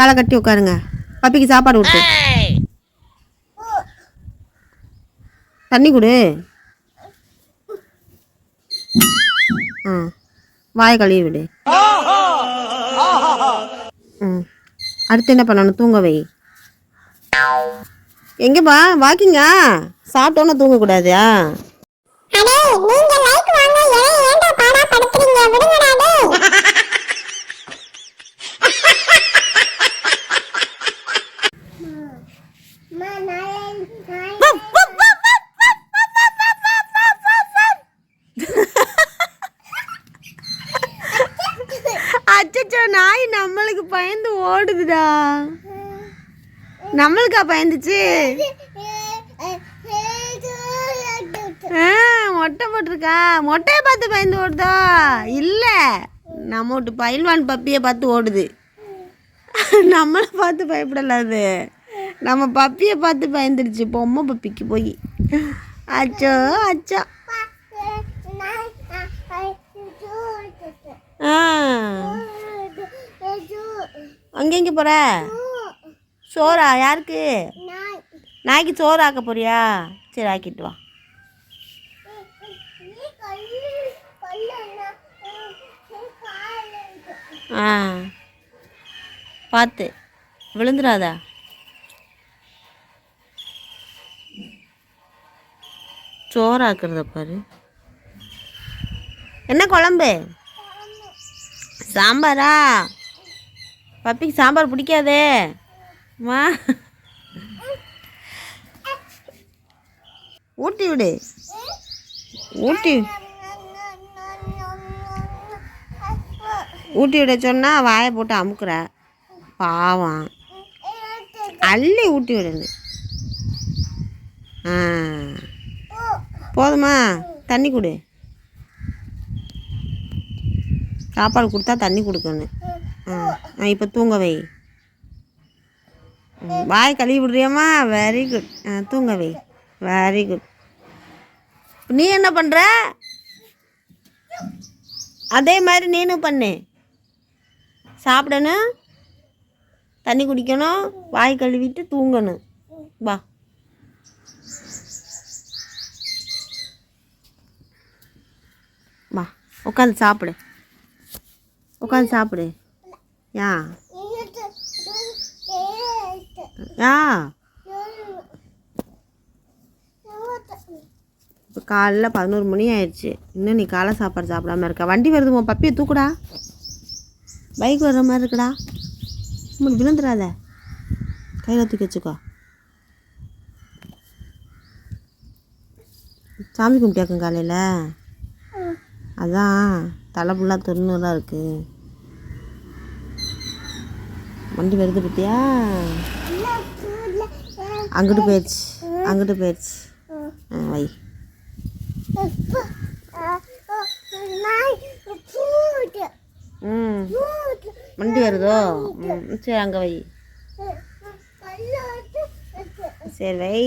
காலை கட்டி உட்காருங்க. பப்பிக்கு சாப்பாடு விட்டு தண்ணி கொடு. ஆ வாயை கழுவி விடு. ம் அடுத்து என்ன பண்ணணும்? தூங்க வை. எங்கேப்பா? வாக்கிங்கா சாப்பிட்டோன்னே தூங்கக்கூடாதா? அச்சச்சோ நாய் நம்மளுக்கு பயந்து ஓடுதுடா. நம்மளுக்கா பயந்துச்சு? ஆ, மொட்டை போட்டிருக்கா. மொட்டையை பார்த்து பயந்து ஓடுதா? இல்லை. நம்ம விட்டு பயில்வான் பப்பியை பார்த்து ஓடுது. நம்மளை பார்த்து பயப்படலாது. நம்ம பப்பியை பார்த்து பயந்துடுச்சு பொம்மை பப்பிக்கு போய். அச்சோ அச்சோ. ஆ. அங்கே எங்கே போகிற சோறா யாருக்கு? நாய்க்கு சோறு ஆக்க போறியா? சரி ஆக்கிட்டு வா. ஆ. பார்த்து விழுந்துடாதா. சோறாக்குறத பாரு. என்ன குழம்பு? சாம்பாரா? பப்பிக்கு சாம்பார் பிடிக்காதே. மா. ஊட்டி விடு. ஊட்டி ஊட்டி விட சொன்னால் வாயை போட்டு அமுக்குற. பாவம். அள்ளி ஊட்டி விடணும் ஆ. போதுமா? தண்ணி கொடு. சாப்பாடு கொடுத்தா தண்ணி கொடுக்கணும். ஆ இப்போ தூங்க வை. வாய் கழுவி விடுறியம்மா? வெரி குட் ஆ தூங்க வை. வெரி குட் நீ என்ன பண்ணுற அதே மாதிரி நீனும் பண்ணு. சாப்பிடணும். தண்ணி குடிக்கணும். வாய் கழுவிட்டு தூங்கணும். வா வா உட்காந்து சாப்பிடு. உட்காந்து சாப்பிடு. யா. யா. இப்போ காலைல பதினோரு மணி ஆயிடுச்சு. இன்னும் நீ காலை சாப்பாடு சாப்பிடாம இருக்க. வண்டி வருது உன் பப்பியை தூக்குடா. பைக் வர்ற மாதிரி இருக்குடா. உங்களுக்கு விழுந்துடாத. கையில் தூக்கி வச்சுக்கோ. சாமி கும்பிட்டியாக்கும் காலையில்? அதான் தலை ஃபுல்லாக தொண்ணூறாக இருக்குது வண்டி வருது பார்த்தியா அங்கிட்டு போயிடுச்சு அங்கிட்டு போயிடுச்சு. ஆ வை. ம் வண்டி வருதோ? ம் சரி அங்கே வை. சரி வை.